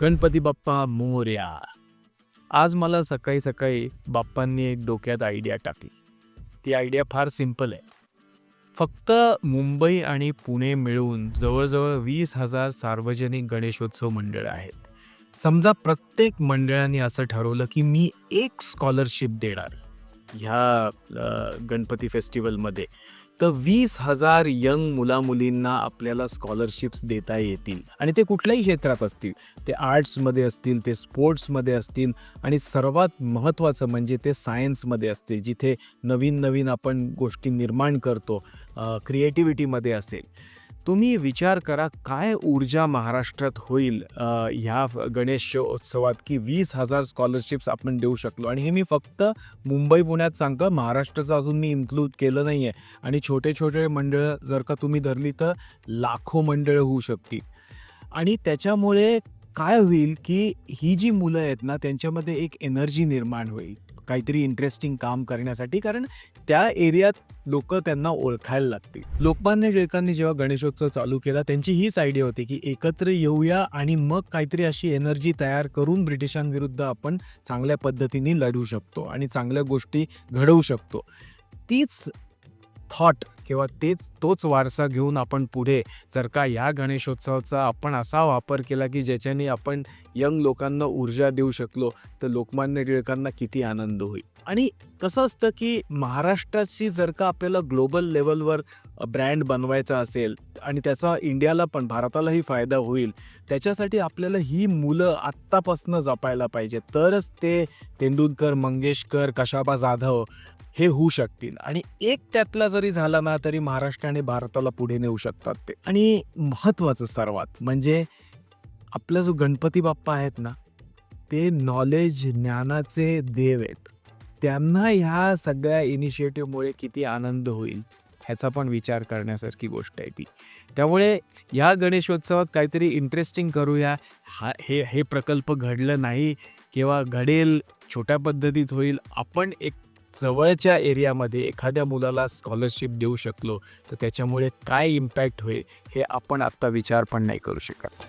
गणपती बाप्पा मोर्या. आज मला सकाळी सकाळी बाप्पांनी एक डोक्यात आयडिया टाकली. ती आयडिया फार सिंपल आहे. फक्त मुंबई आणि पुणे मिळून जवळजवळ वीस हजार सार्वजनिक गणेशोत्सव मंडळ आहेत. समजा प्रत्येक मंडळाने असं ठरवलं की मी एक स्कॉलरशिप देणार. ह्या गणपती फेस्टिवलमध्ये तर वीस हजार यंग मुलामुलींना आपल्याला स्कॉलरशिप्स देता येतील. आणि ते कुठल्याही क्षेत्रात असतील. ते आर्ट्समध्ये असतील ते स्पोर्ट्समध्ये असतील आणि सर्वात महत्त्वाचं म्हणजे ते सायन्समध्ये असतील जिथे नवीन नवीन आपण गोष्टी निर्माण करतो क्रिएटिव्हिटीमध्ये असेल. तुम्ही विचार करा काय ऊर्जा महाराष्ट्रात होईल? ह्या गणेश उत्सवात की वीस हजार स्कॉलरशिप्स आपण देऊ शकलो. आणि हे मी फक्त मुंबई पुण्यात सांगतो महाराष्ट्राचं अजून मी इन्क्लूड केलं नाही आहे आणि छोटे छोटे मंडळं जर का तुम्ही धरली तर लाखो मंडळं होऊ शकतील. आणि त्याच्यामुळे काय होईल की ही जी मुलं आहेत ना त्यांच्यामध्ये एक एनर्जी निर्माण होईल. काहीतरी इंटरेस्टिंग काम करण्यासाठी कारण त्या एरियात लोक त्यांना ओळखायला लागतील. लोकमान्य टिळकांनी जेव्हा गणेशोत्सव चालू केला त्यांची हीच आयडिया होती की एकत्र येऊया आणि मग काहीतरी अशी एनर्जी तयार करून ब्रिटिशांविरुद्ध आपण चांगल्या पद्धतीने लढू शकतो आणि चांगल्या गोष्टी घडवू शकतो. तीच थॉट किंवा तेच तोच वारसा घेऊन आपण पुढे जर का या गणेशोत्सवाचा आपण असा वापर केला की ज्याच्याने आपण यंग लोकांना ऊर्जा देऊ शकलो तर लोकमान्य टिळकांना किती आनंद होईल. आणि कसं असतं की महाराष्ट्राची जर का आपल्याला ग्लोबल लेवलवर ब्रँड बनवायचा असेल आणि त्याचा इंडियाला पण भारतालाही फायदा होईल त्याच्यासाठी आपल्याला ही मुलं आत्तापासून जपायला पाहिजे. तरच ते तेंडुलकर मंगेशकर कशाबा जाधव हे होऊ शकतील. आणि एक त्यातला जरी झाला ना तरी महाराष्ट्र आणि भारताला पुढे नेऊ शकतात ते. आणि महत्त्वाचं सर्वात म्हणजे आपला जो गणपती बाप्पा आहेत ना ते नॉलेज ज्ञानाचे देव आहेत. त्यांना ह्या सगळ्या इनिशिएटिव्हमुळे किती आनंद होईल ह्याचा पण विचार करण्यासारखी गोष्ट आहे ती. त्यामुळे ह्या गणेशोत्सवात काहीतरी इंटरेस्टिंग करूया. हा हे हे प्रकल्प घडलं नाही किंवा घडेल छोट्या पद्धतीत होईल. आपण एक जवळच्या एरियामध्ये एखाद्या मुलाला स्कॉलरशिप देऊ शकलो तर त्याच्यामुळे काय इम्पॅक्ट होईल हे आपण आत्ता विचार पण नाही करू शकत.